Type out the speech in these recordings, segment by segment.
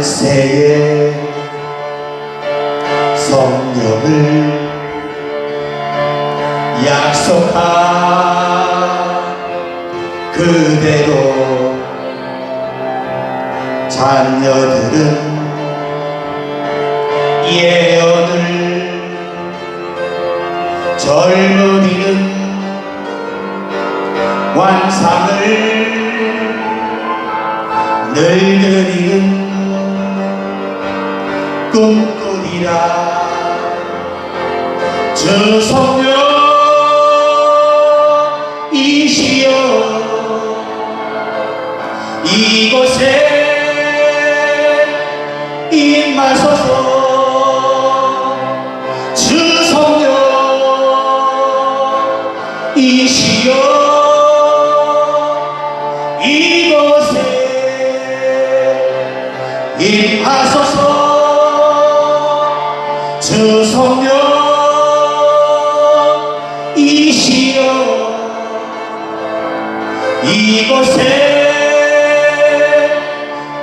말세에 성령을 약속한 그대로 자녀들은 예언을 젊은이는 완상을 늙은이는 꿈꾸리라. 주 성령 이시여 이곳에 임하소서. 주 성령 이시여 이곳에 임하소서 이시여 이곳에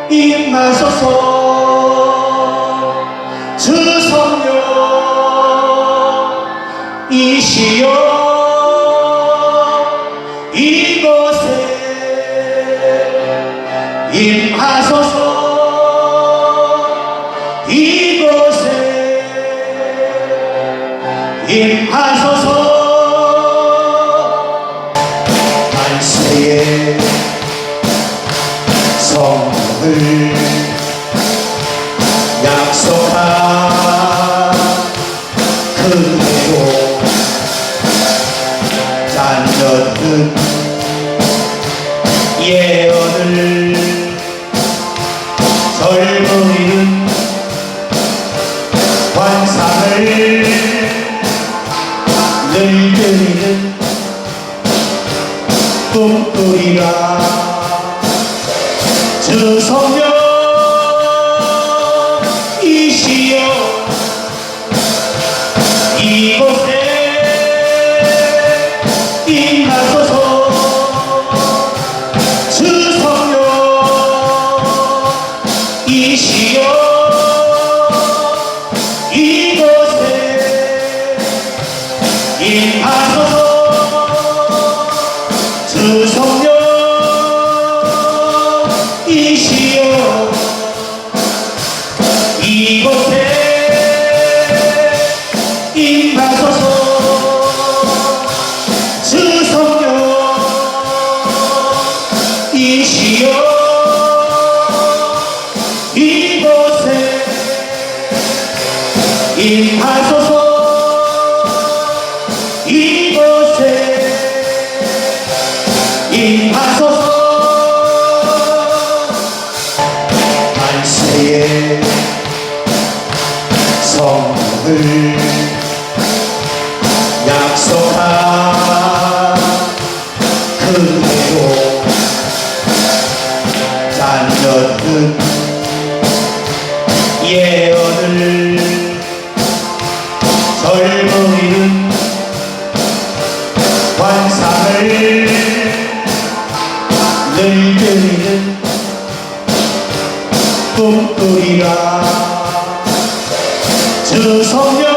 임하소서. 주 성령 이시여 이곳에 임하소서. 이곳에 임하소서 성을 약속한 그대로 자녀들은 예언을 젊은이는 환상을 늙은이는 꿈꾸리라 주 성령 이시여 이곳에 임하소서. 주 성령 이시여 이곳에 임하소서 이곳에 임하소서. 주 성령 이시여 이곳에 임하소서 주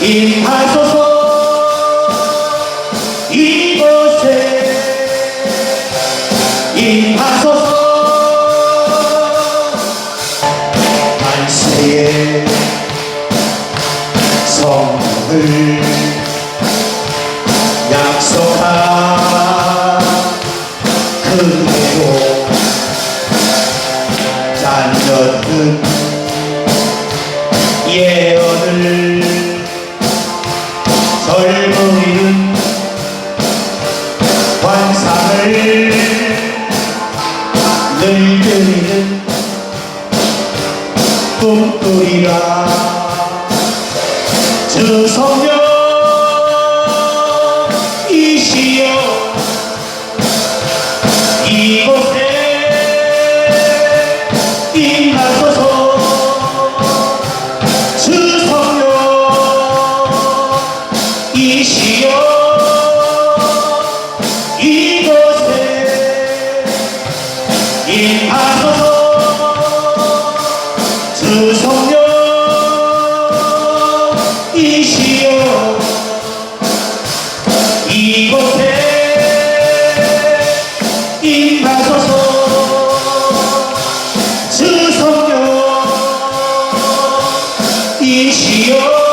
임하소서. 이곳에 임하소서. 만세의 성을 약속한 그대로 잔젓은 예 밤을 그리는 꿈꾸리라. 주 성령이시여 이곳에 임하소서. 주 성령이시여. 이시여